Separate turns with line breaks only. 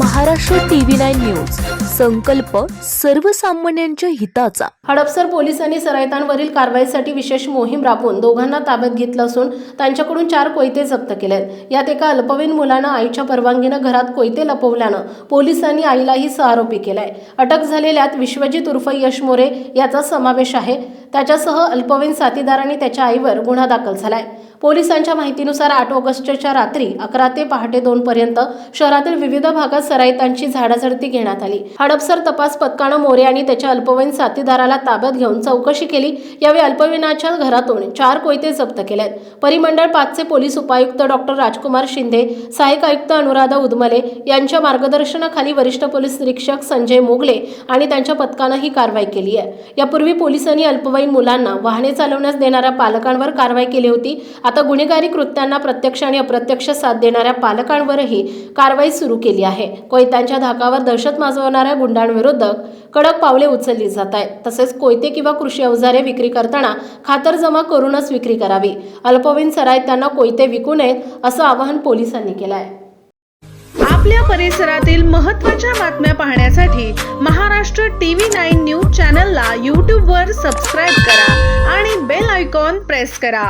Maharashtra TV nine news. संकल्प सर्वसामान्यांच्या हिताचा.
हडपसर पोलिसांनी सरायतांवरील कारवाईसाठी विशेष मोहीम राबवून दोघांना ताब्यात घेतलं असून त्यांच्याकडून चार कोयते जप्त केलेत. यात एका अल्पवयीन मुलानं आईच्या परवानगीनं घरात कोयते लपवल्यानं पोलिसांनी आईलाही सहआरोपी केलाय. अटक झालेल्यात विश्वजित उर्फ यश मोरे याचा समावेश आहे. त्याच्यासह अल्पवयीन साथीदारांनी त्याच्या आईवर गुन्हा दाखल झालाय. पोलिसांच्या माहितीनुसार आठ ऑगस्टच्या रात्री अकरा ते पहाटे दोन पर्यंत शहरातील विविध भागात सराईतांची झाडाझडती घेण्यात आली. हडपसर तपास पथकानं मोरे आणि त्याच्या अल्पवयीन साथीदाराला ताब्यात घेऊन चौकशी केली. यावेळी अल्पविनाच्या घरातून चार कोयते जप्त केलेत. परिमंडळ पाचचे पोलीस उपायुक्त डॉक्टर राजकुमार शिंदे सहाय्यक आयुक्त अनुराधा उदमले यांच्या मार्गदर्शनाखाली वरिष्ठ पोलीस निरीक्षक संजय मोगले आणि त्यांच्या पथकानं ही कारवाई केली आहे. यापूर्वी पोलिसांनी अल्पवयीन मुलांना वाहने चालवण्यास देणाऱ्या पालकांवर कारवाई केली होती. आता गुन्हेगारी कृत्यांना प्रत्यक्ष आणि अप्रत्यक्ष साथ देणाऱ्या पालकांवरही कारवाई सुरू केली आहे. कोयत्यांच्या धाकावर दहशत माजवणाऱ्या गुंडांविरुद्ध कडक पावले उचलली जात आहेत. तसेच कोयते किंवा कृषी अवजारे विक्री करताना खातरजमा करूनच विक्री करावी. अल्पवयीन त्यांना कोयते विकू नयेत असं आवाहन पोलिसांनी केलं आहे
आपल्या परिसरातील महत्त्वाच्या बातम्या पाहण्यासाठी महाराष्ट्र टीव्ही नाईन न्यूज चॅनलला यूट्यूबवर सबस्क्राईब करा आणि बेल आयकॉन प्रेस करा.